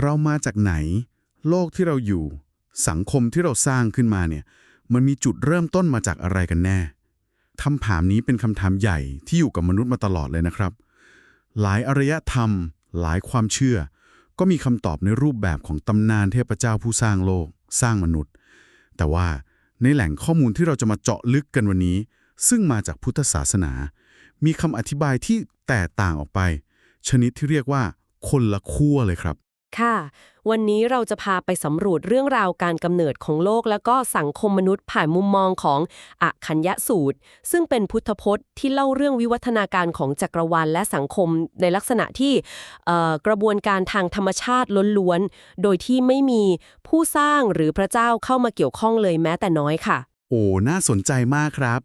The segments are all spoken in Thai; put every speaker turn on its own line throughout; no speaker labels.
เรามาจากไหน โลกที่เราอยู่ สังคมที่เราสร้างขึ้นมาเนี่ยมันมีจุดเริ่มต้นมาจากอะไรกันแน่คำถามนี้เป็นคำถามใหญ่ที่อยู่กับมนุษย์มาตลอดเลยนะครับ หลายอารยธรรม หลายความเชื่อ ก็มีคำตอบในรูปแบบของตำนานเทพเจ้าผู้สร้างโลก สร้างมนุษย์ แต่ว่าในแหล่งข้อมูลที่เราจะมาเจาะลึกกันวันนี้ ซึ่งมาจากพุทธศาสนา มีคำอธิบายที่แตกต่างออกไป ชนิดที่เรียกว่าคนละขั้วเลยครับ
ค่ะ วันนี้เราจะพาไปสำรวจเรื่องราวการกำเนิดของโลก แล้วก็สังคมมนุษย์ผ่านมุมมองของอคัญญสูตร ซึ่งเป็นพุทธพจน์ที่เล่าเรื่องวิวัฒนาการของจักรวาลและสังคมในลักษณะที่กระบวนการทางธรรมชาติล้วนๆ โดยที่ไม่มีผู้สร้างหรือพระเจ้าเข้ามาเกี่ยวข้องเลยแม้แต่น้อยค่ะ
โอ้ น่าสนใจมากครับ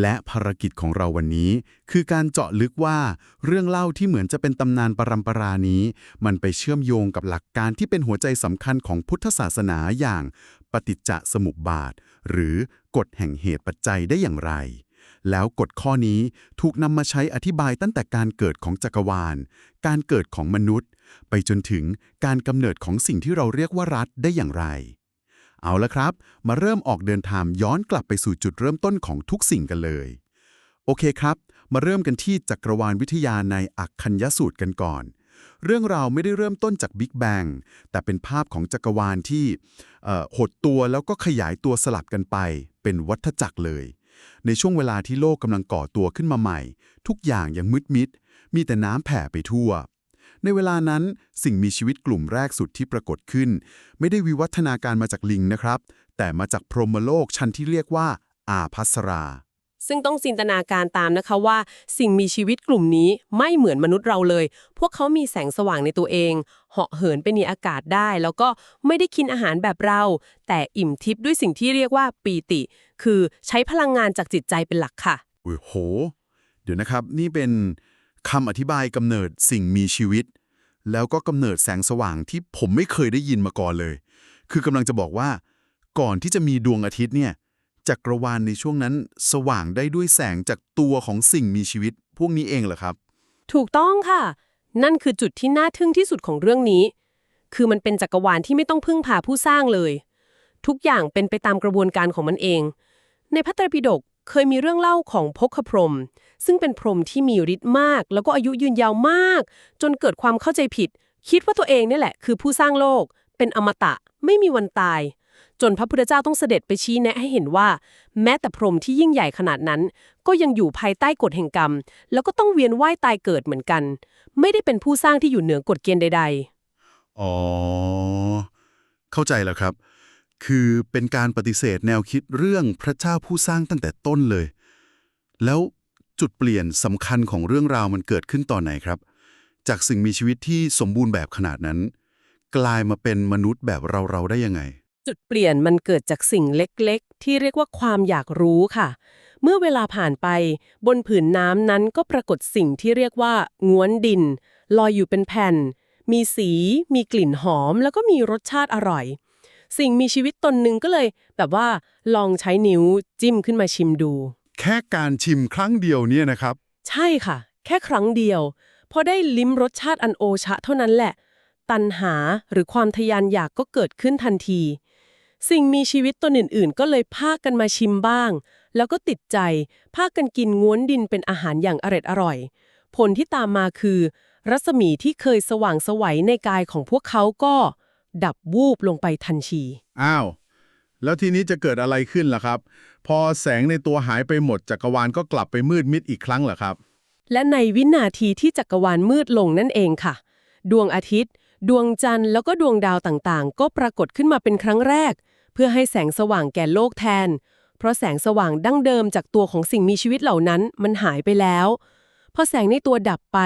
และภารกิจของเราวันนี้ คือการเจาะลึกว่า เรื่องเล่าที่เหมือนจะเป็นตำนานปรำปรานี้ มันไปเชื่อมโยงกับหลักการที่เป็นหัวใจสำคัญของพุทธศาสนาอย่าง ปฏิจจสมุปบาท หรือกฎแห่งเหตุปัจจัยได้อย่างไร แล้วกฎข้อนี้ถูกนำมาใช้อธิบายตั้งแต่การเกิดของจักรวาล การเกิดของมนุษย์ ไปจนถึงการกำเนิดของสิ่งที่เราเรียกว่ารัฐได้อย่างไร เอาละครับ มาเริ่มออกเดินทางย้อนกลับไปสู่จุดเริ่มต้นของทุกสิ่งกันเลย โอเคครับ มาเริ่มกันที่จักรวาลวิทยาในอักคัญญสูตรกันก่อน เรื่องราวไม่ได้เริ่มต้นจากบิ๊กแบงแต่เป็นภาพของจักรวาลที่หดตัวแล้วก็ขยายตัวสลับกันไป เป็นวัฏจักรเลย ในช่วงเวลาที่โลกกำลังก่อตัวขึ้นมาใหม่ ทุกอย่างยังมืดมิด มีแต่น้ำแผ่ไปทั่ว ในเวลานั้นสิ่งมีชีวิตกลุ่มแรกสุดที่ปรากฏขึ้น ไม่ได้วิวัฒนาการมาจากลิงนะครับ แต่มาจากพรหมโลกชั้นที่เรียกว่า อาพัสรา
ซึ่งต้องจินตนาการตามนะคะว่า สิ่งมีชีวิตกลุ่มนี้ไม่เหมือนมนุษย์เราเลย พวกเขามีแสงสว่างในตัวเอง เหาะเหินไปในอากาศได้ แล้วก็ไม่ได้กินอาหารแบบเรา แต่อิ่มทิพย์ด้วยสิ่งที่เรียกว่าปีติ คือใช้พลังงานจากจิตใจเป็นหลักค่ะ
โอ้โห เดี๋ยวนะครับนี่เป็น คำอธิบายกำเนิดสิ่งมีชีวิต แล้วก็กำเนิดแสงสว่างที่ผมไม่เคยได้ยินมาก่อนเลย คือกำลังจะบอกว่า ก่อนที่จะมีดวงอาทิตย์เนี่ยจักรวาลในช่วงนั้นสว่างได้ด้วยแสงจากตัวของสิ่งมีชีวิต พวกนี้เองเหรอครับ
ถูกต้องค่ะ นั่นคือจุดที่น่าทึ่งที่สุดของเรื่องนี้ คือมันเป็นจักรวาลที่ไม่ต้องพึ่งพาผู้สร้างเลย ทุกอย่างเป็นไปตามกระบวนการของมันเอง ในพระไตรปิฎก เคยมีเรื่องเล่าของพคพรม ซึ่งเป็นพรมที่มีฤทธิ์มาก แล้วก็อายุยืนยาวมาก จนเกิดความเข้าใจผิด คิดว่าตัวเองนี่แหละ คือผู้สร้างโลก เป็นอมตะไม่มีวันตาย จนพระพุทธเจ้าต้องเสด็จไปชี้แนะให้เห็นว่า แม้แต่พรมที่ยิ่งใหญ่ขนาดนั้น ก็ยังอยู่ภายใต้กฎแห่งกรรม แล้วก็ต้องเวียนว่ายตายเกิดเหมือนกัน ไม่ได้เป็นผู้สร้างที่อยู่เหนือกฎเกณฑ์ใด ๆ
อ๋อ เข้าใจแล้วครับ คือเป็นการปฏิเสธแนวคิดเรื่องพระเจ้าผู้สร้างตั้งแต่ต้นเลย แล้วจุดเปลี่ยนสำคัญของเรื่องราวมันเกิดขึ้นตอนไหนครับ จากสิ่งมีชีวิตที่สมบูรณ์แบบขนาดนั้น กลายมาเป็นมนุษย์แบบเราๆได้ยังไง
จุดเปลี่ยนมันเกิดจากสิ่งเล็กๆ ที่เรียกว่าความอยากรู้ค่ะ เมื่อเวลาผ่านไป บนผืนน้ำนั้นก็ปรากฏสิ่งที่เรียกว่าง้วนดิน ลอยอยู่เป็นแผ่น มีสี มีกลิ่นหอม แล้วก็มีรสชาติอร่อย สิ่งมีชีวิตตนหนึ่งก็เลย แบบว่าลองใช้นิ้วจิ้มขึ้นมาชิมดู
แค่การชิมครั้งเดียวเนี่ยนะครับ
ใช่ค่ะ แค่ครั้งเดียว พอได้ลิ้มรสชาติอันโอชะเท่านั้นแหละ ตัณหาหรือความทยานอยากก็เกิดขึ้นทันที สิ่งมีชีวิตตัวอื่น ๆ ก็เลยพากันมาชิมบ้าง แล้วก็ติดใจพากันกินง้วนดินเป็นอาหารอย่างอร็ดอร่อย ผลที่ตามมาคือ รัศมีที่เคยสว่างไสวัยในกายของพวกเขาก็ ดับวูบลงไปทันที
อ้าว แล้วทีนี้จะเกิดอะไรขึ้นล่ะครับ พอแสงในตัวหายไปหมดจักรวาลก็กลับไปมืดมิดอีกครั้งเหรอครับ
และในวินาทีที่จักรวาลมืดลงนั่นเองค่ะ ดวงอาทิตย์ ดวงจันทร์แล้วก็ดวงดาวต่างๆ ก็ปรากฏขึ้นมาเป็นครั้งแรก เพื่อให้แสงสว่างแก่โลกแทน เพราะแสงสว่างดั้งเดิมจากตัวของสิ่งมีชีวิตเหล่านั้นมันหายไปแล้วพอแสงในตัวดับไป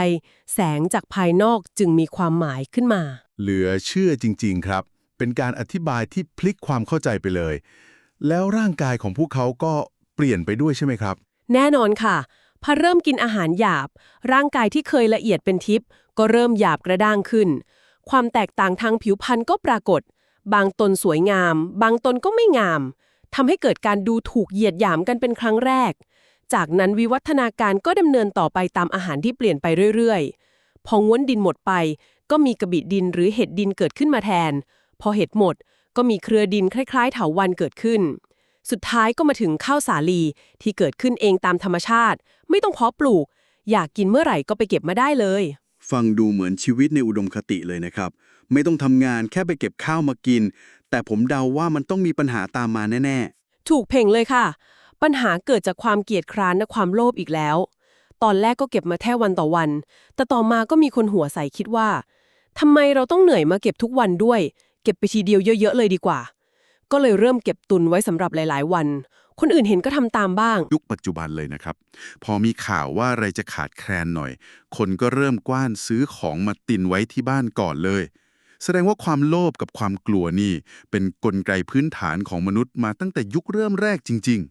แสงจากภายนอกจึงมีความหมายขึ้นมา
เหลือเชื่อจริง ๆ ครับ เป็นการอธิบายที่พลิกความเข้าใจไปเลย แล้วร่างกายของพวกเขาก็เปลี่ยนไปด้วยใช่ไหมครับ
แน่นอนค่ะ พอเริ่มกินอาหารหยาบ ร่างกายที่เคยละเอียดเป็นทิพย์ก็เริ่มหยาบกระด้างขึ้น ความแตกต่างทางผิวพรรณก็ปรากฏ บางตนสวยงาม บางตนก็ไม่งามทำให้เกิดการดูถูกเหยียดหยามกันเป็นครั้งแรก จากนั้นวิวัฒนาการก็ดำเนินต่อไปตามอาหารที่เปลี่ยนไปเรื่อยๆ พอง้วนดินหมดไป ก็มีกระบิดินหรือเห็ดดินเกิดขึ้นมาแทน พอเห็ดหมด ก็มีเครือดินคล้ายๆ เถาวันเกิดขึ้น สุดท้ายก็มาถึงข้าวสาลีที่เกิดขึ้นเองตามธรรมชาติ ไม่ต้องเพาะปลูก อยากกินเมื่อไหร่ก็ไปเก็บมาได้เลย
ฟังดูเหมือนชีวิตในอุดมคติเลยนะครับ ไม่ต้องทำงานแค่ไปเก็บข้าวมากิน แต่ผมเดาว่ามันต้องมีปัญหาตามมาแน่
ถูกเพ่งเลยค่ะ ปัญหาเกิดจากความเกียจคร้านและความโลภอีกแล้วตอนแรกก็เก็บมาแค่วันต่อวัน แต่ต่อมาก็มีคนหัวใสคิดว่า ทำไมเราต้องเหนื่อยมาเก็บทุกวันด้วย เก็บไปทีเดียวเยอะๆเลยดีกว่า ก็เลยเริ่มเก็บตุนไว้สำหรับหลาย ๆ วัน คนอื่นเห็นก็ทำตามบ้าง
ยุคปัจจุบันเลยนะครับ พอมีข่าวว่าอะไรจะขาดแคลนหน่อย คนก็เริ่มกว้านซื้อของมาตินไว้ที่บ้านก่อนเลย แสดงว่าความโลภกับความกลัวนี่ เป็นกลไกพื้นฐานของมนุษย์มาตั้งแต่ยุคเริ่มแรกจริง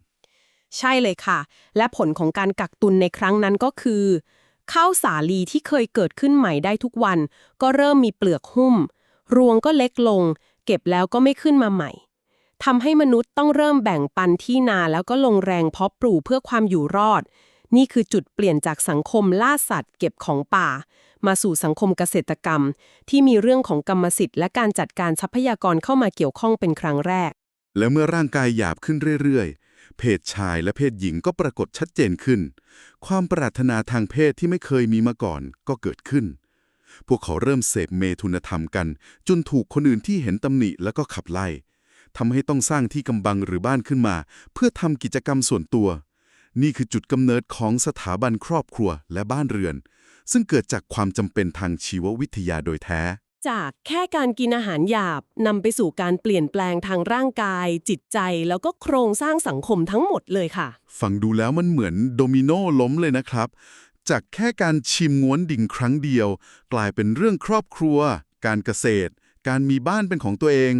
ใช่เลยค่ะ และผลของการกักตุนในครั้งนั้นก็คือ ข้าวสาลีที่เคยเกิดขึ้นใหม่ได้ทุกวัน ก็เริ่มมีเปลือกหุ้ม รวงก็เล็กลง เก็บแล้วก็ไม่ขึ้นมาใหม่ทำให้มนุษย์ต้องเริ่มแบ่งปันที่นาแล้วก็ลงแรงเพาะปลูกเพื่อความอยู่รอด นี่คือจุดเปลี่ยนจากสังคมล่าสัตว์ เก็บของป่า มาสู่สังคมเกษตรกรรม ที่มีเรื่องของกรรมสิทธิ์และการจัดการทรัพยากรเข้ามาเกี่ยวข้องเป็นครั้งแรก
และเมื่อร่างกายหยาบขึ้นเรื่อยๆ เพศชายและเพศหญิงก็ปรากฏชัดเจนขึ้น ความปรารถนาทางเพศที่ไม่เคยมีมาก่อนก็เกิดขึ้น พวกเขาเริ่มเสพเมทุนธรรมกัน จนถูกคนอื่นที่เห็นตำหนิแล้วก็ขับไล่ทำให้ต้องสร้างที่กำบังหรือบ้านขึ้นมา เพื่อทำกิจกรรมส่วนตัว นี่คือจุดกำเนิดของสถาบันครอบครัวและบ้านเรือน ซึ่งเกิดจากความจำเป็นทางชีววิทยาโดยแท้
จากแค่การกินอาหารหยาบนำไปสู่การเปลี่ยนแปลงทางร่างกาย จิตใจแล้วก็โครงสร้างสังคมทั้งหมดเลยค่ะ
ฟังดูแล้วมันเหมือนโดมิโนล้มเลยนะครับ จากแค่การชิมง้วนดิ่งครั้งเดียว กลายเป็นเรื่องครอบครัว การเกษตร การมีบ้านเป็นของตัวเอง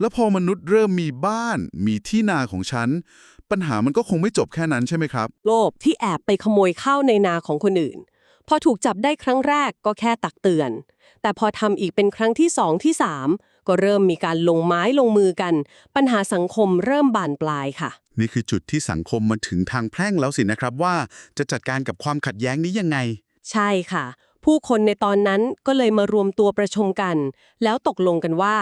แล้วพอมนุษย์เริ่มมีบ้าน มีที่นาของฉัน ปัญหามันก็คงไม่จบแค่นั้นใช่ไหมครับ
โลภที่แอบไปขโมยข้าวในนาของคนอื่น พอถูกจับได้ครั้งแรกก็แค่ตักเตือน แต่พอทำอีกเป็นครั้งที่สองที่สามก็เริ่มมีการลงไม้ลงมือกัน ปัญหาสังคมเริ่มบานปลายค่ะ
นี่คือจุดที่สังคมมาถึงทางแพร่งแล้วสินะครับว่าจะจัดการกับความขัดแย้งนี้ยังไง
ใช่ค่ะ ผู้คนในตอนนั้นก็เลยมารวมตัวประชุมกัน แล้วตกลงกันว่า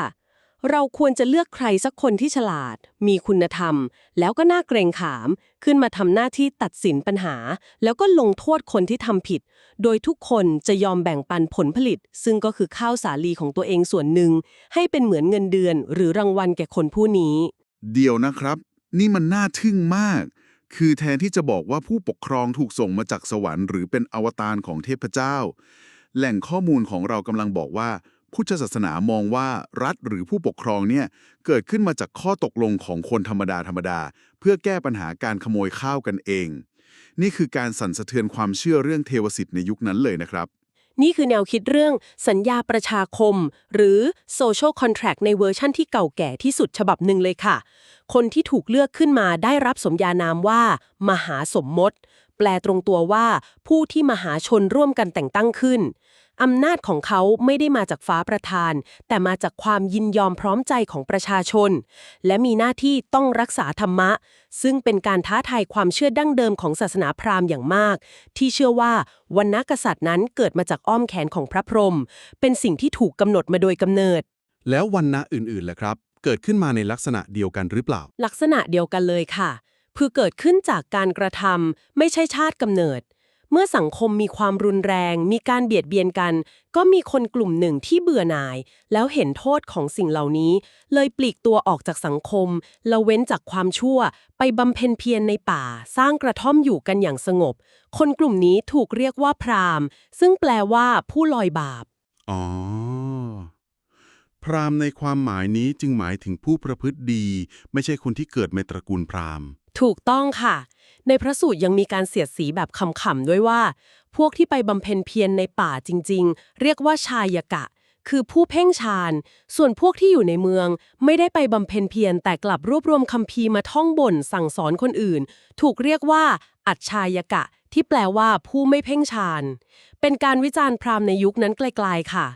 เราควรจะเลือกใครสักคนที่ฉลาด มีคุณธรรม แล้วก็น่าเกรงขาม ขึ้นมาทำหน้าที่ตัดสินปัญหา แล้วก็ลงโทษคนที่ทำผิด โดยทุกคนจะยอมแบ่งปันผลผลิต ซึ่งก็คือข้าวสาลีของตัวเองส่วนหนึ่ง ให้เป็นเหมือนเงินเดือน หรือรางวัลแก่คนผู้นี้
เดียวนะครับ นี่มันน่าทึ่งมาก คือแทนที่จะบอกว่าผู้ปกครองถูกส่งมาจากสวรรค์หรือเป็นอวตารของเทพเจ้า แหล่งข้อมูลของเรากำลังบอกว่า พุทธศาสนามองว่ารัฐหรือผู้ปกครองเนี่ยเกิดขึ้นมาจากข้อตกลงของคนธรรมดาธรรมดา เพื่อแก้ปัญหาการขโมยข้าวกันเอง นี่คือการสั่นสะเทือนความเชื่อเรื่องเทวสิทธิ์ในยุคนั้นเลยนะครับ
นี่คือแนวคิดเรื่องสัญญาประชาคม หรือ social contract ในเวอร์ชั่นที่เก่าแก่ที่สุดฉบับหนึ่งเลยค่ะ คนที่ถูกเลือกขึ้นมาได้รับสมญานามว่า มหาสมมติ แปลตรงตัวว่าผู้ที่มหาชนร่วมกันแต่งตั้งขึ้น อำนาจของเขาไม่ได้มาจากฟ้าประทาน แต่มาจากความยินยอมพร้อมใจของประชาชน และมีหน้าที่ต้องรักษาธรรมะ ซึ่งเป็นการท้าทายความเชื่อดั้งเดิมของศาสนาพราหมณ์อย่างมาก ที่เชื่อว่าวันนกษัตริย์นั้นเกิดมาจากอ้อมแขนของพระพรหมเป็นสิ่งที่ถูกกำหนดมาโดยกำเนิด
แล้ววันณะอื่นๆล่ะครับ เกิดขึ้นมาในลักษณะเดียวกันหรือเปล่า
ลักษณะเดียวกันเลยค่ะ คือเกิดขึ้นจากการกระทำไม่ใช่ชาติกำเนิด เมื่อสังคมมีความรุนแรง มีการเบียดเบียนกัน ก็มีคนกลุ่มหนึ่งที่เบื่อหน่าย แล้วเห็นโทษของสิ่งเหล่านี้ เลยปลีกตัวออกจากสังคมละเว้นจากความชั่ว ไปบำเพ็ญเพียรในป่า สร้างกระท่อมอยู่กันอย่างสงบ คนกลุ่มนี้ถูกเรียกว่าพราหมณ์ ซึ่งแปลว่าผู้ลอยบาป
อ๋อพราหมณ์ในความหมายนี้จึงหมายถึงผู้ประพฤติดี ไม่ใช่คนที่เกิดในตระกูลพราหมณ์
ถูกต้องค่ะ ในพระสูตรยังมีการเสียดสีแบบขำๆด้วยว่า พวกที่ไปบำเพ็ญเพียรในป่าจริง ๆ เรียกว่าชายกะ คือผู้เพ่งฌานส่วนพวกที่อยู่ในเมือง ไม่ได้ไปบำเพ็ญเพียรแต่กลับรวบรวมคัมภีมาท่องบ่นสั่งสอนคนอื่น ถูกเรียกว่า อัจฉายกะ ที่แปลว่าผู้ไม่เพ่งฌานเป็นการวิจารณ์พราหมณ์ในยุคนั้นไกลๆค่ะ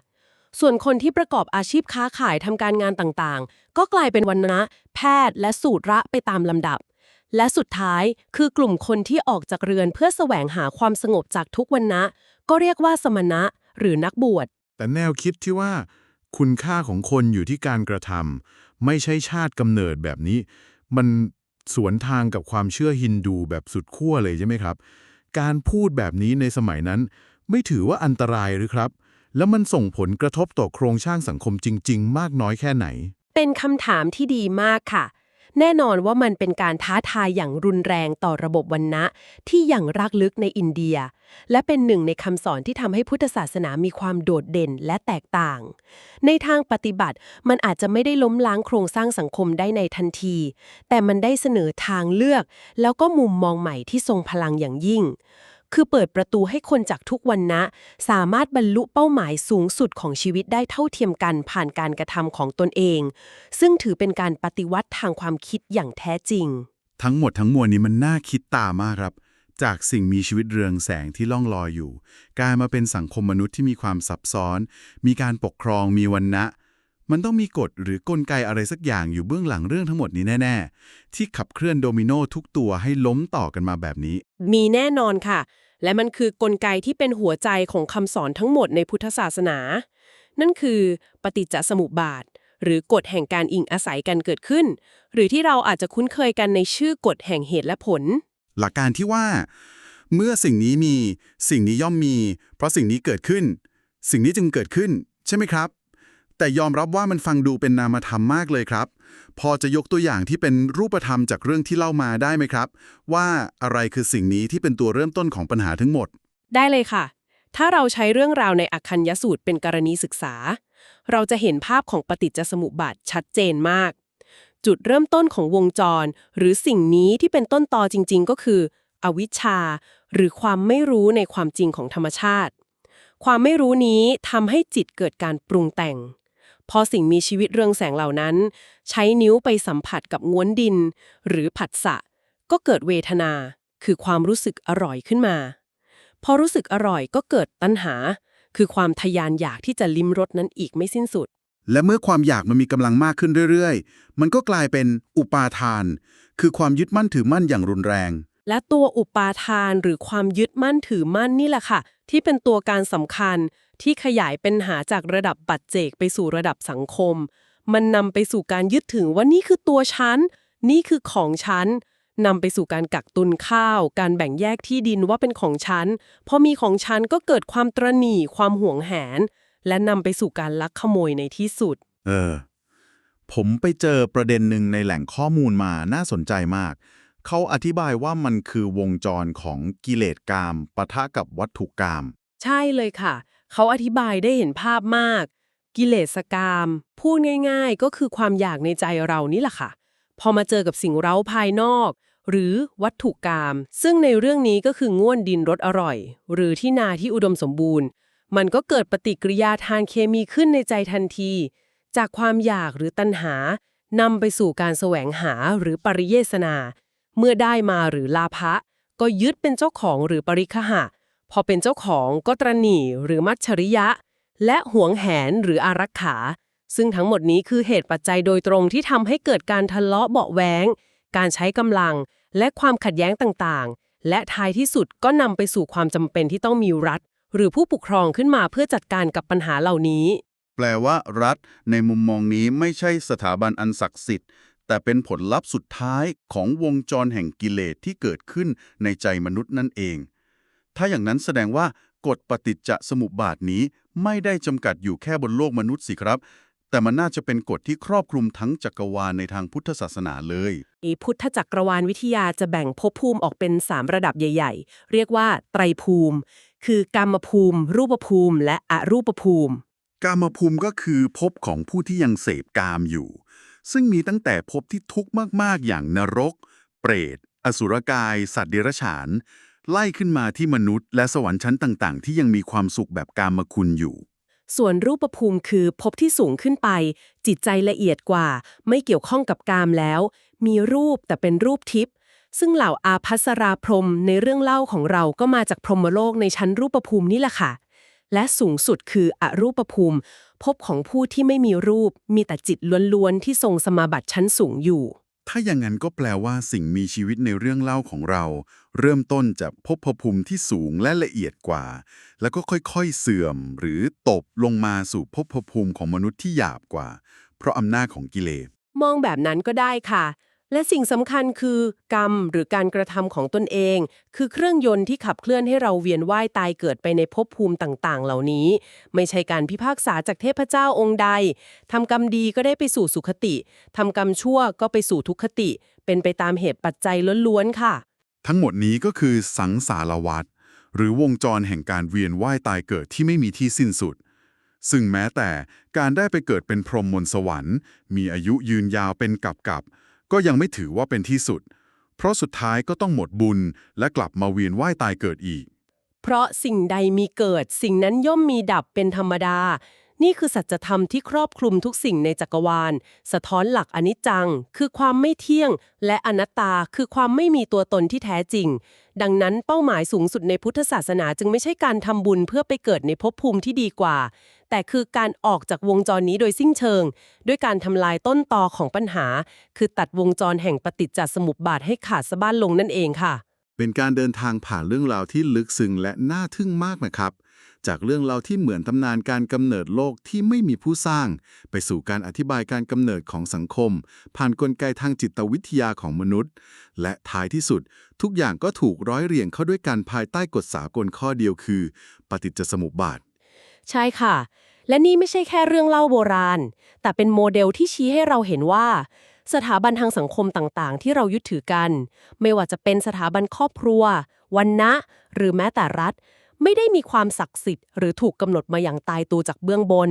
ส่วนคนที่ประกอบอาชีพค้าขายทำการงานต่างๆ ก็กลายเป็นวันนะ แพทย์และสูตรระไปตามลำดับ และสุดท้ายคือกลุ่มคนที่ออกจากเรือนเพื่อแสวงหาความสงบจากทุกวันนะ ก็เรียกว่าสมณะหรือนักบวช
แต่แนวคิดที่ว่า คุณค่าของคนอยู่ที่การกระทำไม่ใช่ชาติกำเนิดแบบนี้ มันสวนทางกับความเชื่อฮินดูแบบสุดขั้วเลยใช่ไหมครับ การพูดแบบนี้ในสมัยนั้น ไม่ถือว่าอันตรายหรือครับ แล้วมันส่งผลกระทบต่อโครงสร้างสังคมจริง ๆ มากน้อยแค่ไหน
เป็นคำถามที่ดีมากค่ะ แน่นอนว่ามันเป็นการท้าทายอย่างรุนแรงต่อระบบวันนะที่อย่างรากลึกในอินเดีย และเป็นหนึ่งในคำสอนที่ทำให้พุทธศาสนามีความโดดเด่นและแตกต่าง ในทางปฏิบัติมันอาจจะไม่ได้ล้มล้างโครงสร้างสังคมได้ในทันที แต่มันได้เสนอทางเลือก แล้วก็มุมมองใหม่ที่ทรงพลังอย่างยิ่ง คือเปิดประตูให้คนจากทุกวันนะ สามารถบรรลุเป้าหมายสูงสุดของชีวิตได้เท่าเทียมกันผ่านการกระทำของตนเอง ซึ่งถือเป็นการปฏิวัติทางความคิดอย่างแท้จริง
ทั้งหมดทั้งมวลนี้มันน่าคิดตามากครับ จากสิ่งมีชีวิตเรืองแสงที่ล่องลอยอยู่กลายมาเป็นสังคมมนุษย์ที่มีความซับซ้อน มีการปกครองมีวันนะ มันต้องมีกฎหรือกลไกอะไรสักอย่างอยู่เบื้องหลังเรื่องทั้งหมดนี้แน่ ๆ ที่ขับเคลื่อนโดมิโนทุกตัวให้ล้มต่อกันมาแบบนี้
มีแน่นอนค่ะ และมันคือกลไกที่เป็นหัวใจของคำสอนทั้งหมดในพุทธศาสนา นั่นคือปฏิจจสมุปบาท หรือกฎแห่งการอิงอาศัยกันเกิดขึ้น หรือที่เราอาจจะคุ้นเคยกันในชื่อกฎแห่งเหตุและผล
หลักการที่ว่า เมื่อสิ่งนี้มี สิ่งนี้ย่อมมี เพราะสิ่งนี้เกิดขึ้น สิ่งนี้จึงเกิดขึ้น ใช่ไหมครับ แต่ยอมรับว่ามันฟังดูเป็นนามธรรมมากเลยครับ พอจะยกตัวอย่างที่เป็นรูปธรรมจากเรื่องที่เล่ามาได้ไหมครับ ว่าอะไรคือสิ่งนี้ที่เป็นตัวเริ่มต้นของปัญหาทั้งหมด
ได้เลยค่ะ ถ้าเราใช้เรื่องราวในอคัญยสูตรเป็นกรณีศึกษา เราจะเห็นภาพของปฏิจจสมุปบาทชัดเจนมาก จุดเริ่มต้นของวงจร หรือสิ่งนี้ที่เป็นต้นตอจริง ๆ ก็คือ อวิชชา หรือความไม่รู้ในความจริงของธรรมชาติความไม่รู้นี้ทำให้จิตเกิดการปรุงแต่ง พอสิ่งมีชีวิตเรืองแสงเหล่านั้น ใช้นิ้วไปสัมผัสกับง้วนดิน หรือผัสสะ ก็เกิดเวทนา คือความรู้สึกอร่อยขึ้นมา พอรู้สึกอร่อยก็เกิดตัณหา คือความทยานอยากที่จะลิ้มรสนั้นอีกไม่สิ้นสุด
และเมื่อความอยากมันมีกำลังมากขึ้นเรื่อยๆ มันก็กลายเป็นอุปาทาน คือความยึดมั่นถือมั่นอย่างรุนแรง
และตัวอุปาทานหรือความยึดมั่นถือมั่นนี่แหละค่ะ ที่เป็นตัวการสำคัญ ที่ขยายเป็นหาจากระดับปัจเจกไปสู่ระดับสังคม มันนำไปสู่การยึดถือว่านี่คือตัวฉัน นี่คือของฉันนำไปสู่การกักตุนข้าว การแบ่งแยกที่ดินว่าเป็นของฉัน พอมีของฉันก็เกิดความตระหนี่ความหวงแหน และนำไปสู่การลักขโมยในที่สุด
เออ ผมไปเจอประเด็นหนึ่งในแหล่งข้อมูลมาน่าสนใจมาก เขาอธิบายว่ามันคือวงจรของกิเลสกามปะทะกับวัตถุกาม
ใช่เลยค่ะ เขาอธิบายได้เห็นภาพมาก กิเลสกามพูดง่ายๆ ก็คือความอยากในใจเรานี่แหละค่ะ พอมาเจอกับสิ่งเร้าภายนอก หรือวัตถุกามซึ่งในเรื่องนี้ก็คือง่วนดินรสอร่อย หรือที่นาที่อุดมสมบูรณ์ มันก็เกิดปฏิกิริยาทางเคมีขึ้นในใจทันที จากความอยากหรือตัณหานำไปสู่การแสวงหาหรือปริเยสนา เมื่อได้มาหรือลาภะก็ยึดเป็นเจ้าของหรือปริคหะ พอเป็นเจ้าของก็ตรณีหรือมัจฉริยะ และหวงแหนหรืออารักขา ซึ่งทั้งหมดนี้คือเหตุปัจจัยโดยตรงที่ทำให้เกิดการทะเลาะเบาะแว้งการใช้กำลัง และความขัดแย้งต่างๆ และท้ายที่สุดก็นำไปสู่ความจำเป็นที่ต้องมีรัฐ หรือผู้ปกครองขึ้นมาเพื่อจัดการกับปัญหาเหล่านี้
แปลว่ารัฐ ในมุมมองนี้ไม่ใช่สถาบันอันศักดิ์สิทธิ์ แต่เป็นผลลัพธ์สุดท้ายของวงจรแห่งกิเลสที่เกิดขึ้นในใจมนุษย์นั่นเอง ถ้าอย่างนั้นแสดงว่ากฎปฏิจจสมุปบาทนี้ไม่ได้จำกัดอยู่แค่บนโลกมนุษย์สิครับ แต่มันน่าจะเป็นกฎที่ครอบคลุมทั้งจักรวาลในทางพุทธศาสนาเลย
อีพุทธจักรวาลวิทยาจะแบ่งภพภูมิออกเป็น 3 ระดับใหญ่ ๆ เรียกว่าไตรภูมิ คือกรรมภูมิ รูปภูมิ และอรูปภูมิ
กามภูมิก็คือภพของผู้ที่ยังเสพกามอยู่ ซึ่งมีตั้งแต่ภพที่ทุกข์มากๆ อย่างนรก เปรต อสุรกาย สัตว์เดรัจฉาน ไล่ขึ้นมาที่มนุษย์และสวรรค์ชั้นต่างๆ ที่ยังมีความสุขแบบกามคุณอยู่
ส่วนรูปภูมิคือภพที่สูงขึ้นไป จิตใจละเอียดกว่า ไม่เกี่ยวข้องกับกามแล้ว มีรูปแต่เป็นรูปทิพย์ซึ่งเหล่าอาภัสราพรมในเรื่องเล่าของเราก็มาจากพรหมโลกในชั้นรูปภูมินี่แหละค่ะ และสูงสุดคืออรูปภูมิภพของผู้ที่ไม่มีรูป มีแต่จิตล้วนๆที่ทรงสมาบัติชั้นสูงอยู่
ถ้าอย่างนั้นก็แปลว่าสิ่งมีชีวิตในเรื่องเล่าของเรา เริ่มต้นจากภพภูมิที่สูงและละเอียดกว่า แล้วก็ค่อยๆเสื่อมหรือตบลงมาสู่ภพภูมิของมนุษย์ที่หยาบกว่า เพราะอำนาจของกิเลส
มองแบบนั้นก็ได้ค่ะ และสิ่งสำคัญคือกรรมหรือการกระทำของตนเอง คือเครื่องยนต์ที่ขับเคลื่อนให้เราเวียนว่ายตายเกิดไปในภพภูมิต่างๆ เหล่านี้ ไม่ใช่การพิพากษาจากเทพเจ้าองค์ใดทำกรรมดีก็ได้ไปสู่สุขติทำกรรมชั่วก็ไปสู่ทุกขติ เป็นไปตามเหตุปัจจัยล้วนๆค่ะ
ทั้งหมดนี้ก็คือสังสารวัฏหรือวงจรแห่งการเวียนว่ายตายเกิดที่ไม่มีที่สิ้นสุดซึ่งแม้แต่การได้ไปเกิดเป็นพรหมมนสวรรค์ มีอายุยืนยาวเป็นกับกับ ก็ยังไม่ถือว่าเป็นที่สุด เพราะสุดท้ายก็ต้องหมดบุญและกลับมาเวียนว่ายตายเกิดอีก
เพราะสิ่งใดมีเกิด สิ่งนั้นย่อมมีดับเป็นธรรมดา นี่คือสัจธรรมที่ครอบคลุมทุกสิ่งในจักรวาล สะท้อนหลักอนิจจัง คือความไม่เที่ยง และอนัตตาคือความไม่มีตัวตนที่แท้จริง ดังนั้นเป้าหมายสูงสุดในพุทธศาสนาจึงไม่ใช่การทำบุญเพื่อไปเกิดในภพภูมิที่ดีกว่า แต่คือการออกจากวงจรนี้โดยสิ้นเชิง ด้วยการทำลายต้นตอของปัญหา คือตัดวงจรแห่งปฏิจจสมุปบาทให้ขาดสะบั้นลงนั่นเองค่ะ
เป็นการเดินทางผ่านเรื่องราวที่ลึกซึ้งและน่าทึ่งมากนะครับ จากเรื่องราที่เหมือนตำนานการกำเนิดโลกที่ไม่มีผู้สร้าง ไปสู่การอธิบายการกำเนิดของสังคม ผ่านนกลไกทางจิตวิทยาของมนุษย์ และท้ายที่สุด ทุกอย่างก็ถูกร้อยเรียงเข้าด้วยกันภายใต้กฎสากลข้อเดียวคือ ปฏิจจสมุปบาท
ใช่ค่ะ และนี่ไม่ใช่แค่เรื่องเล่าโบราณ แต่เป็นโมเดลที่ชี้ให้เราเห็นว่าสถาบันทางสังคมต่างๆ ที่เรายึดถือกัน ไม่ว่าจะเป็นสถาบันครอบครัววันนะหรือแม้แต่รัฐ ไม่ได้มีความศักดิ์สิทธิ์หรือถูกกำหนดมาอย่างตายตัวจากเบื้องบน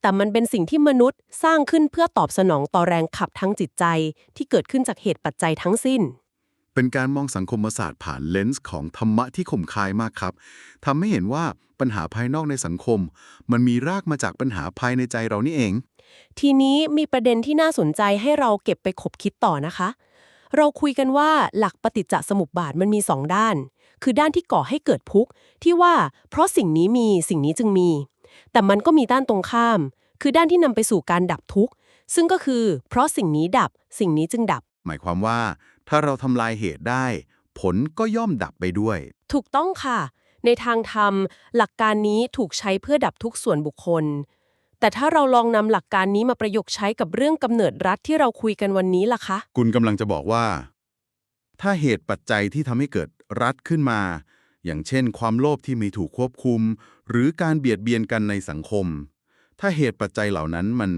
แต่มันเป็นสิ่งที่มนุษย์สร้างขึ้นเพื่อตอบสนองต่อแรงขับทั้งจิตใจ ที่เกิดขึ้นจากเหตุปัจจัยทั้งสิ้น
เป็นการมองสังคมศาสตร์ผ่านเลนส์ของธรรมะที่คมคายมากครับทำให้เห็นว่าปัญหาภายนอกในสังคม มันมีรากมาจากปัญหาภายในใจเรานี่เอง
ทีนี้มีประเด็นที่น่าสนใจให้เราเก็บไปขบคิดต่อนะคะ เราคุยกันว่าหลักปฏิจจสมุปบาทมันมีสองด้าน คือด้านที่ก่อให้เกิดทุกข์ที่ว่า เพราะสิ่งนี้มีสิ่งนี้จึงมี แต่มันก็มีด้านตรงข้าม คือด้านที่นำไปสู่การดับทุกข์ซึ่งก็คือ เพราะสิ่งนี้ดับ สิ่งนี้จึงดับ
หมายความว่า ถ้าเราทำลายเหตุได้ ผลก็ย่อมดับไปด้วย
ถูกต้องค่ะ ในทางธรรม หลักการนี้ถูกใช้เพื่อดับทุกข์ส่วนบุคคล แต่ถ้าเราลองนำหลักการนี้มาประยุกต์ใช้กับเรื่องกำเนิดรัฐที่เราคุยกันวันนี้ล่ะคะ
คุณกำลังจะบอกว่า ถ้าเหตุปัจจัยที่ทำให้เกิด รัฐขึ้นมา อย่างเช่น ความโลภที่ไม่ถูกควบคุม หรือการเบียดเบียนกันในสังคม ถ้าเหตุปัจจัยเหล่านั้นมัน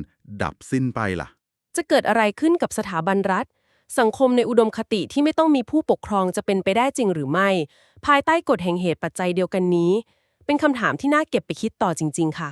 ดับสิ้นไปล่ะ
จะเกิดอะไรขึ้นกับสถาบันรัฐ สังคมในอุดมคติที่ไม่ต้องมีผู้ปกครองจะเป็นไปได้จริงหรือไม่ ภายใต้กฎแห่งเหตุปัจจัยเดียวกันนี้ เป็นคำถามที่น่าเก็บไปคิดต่อจริง ๆ ค่ะ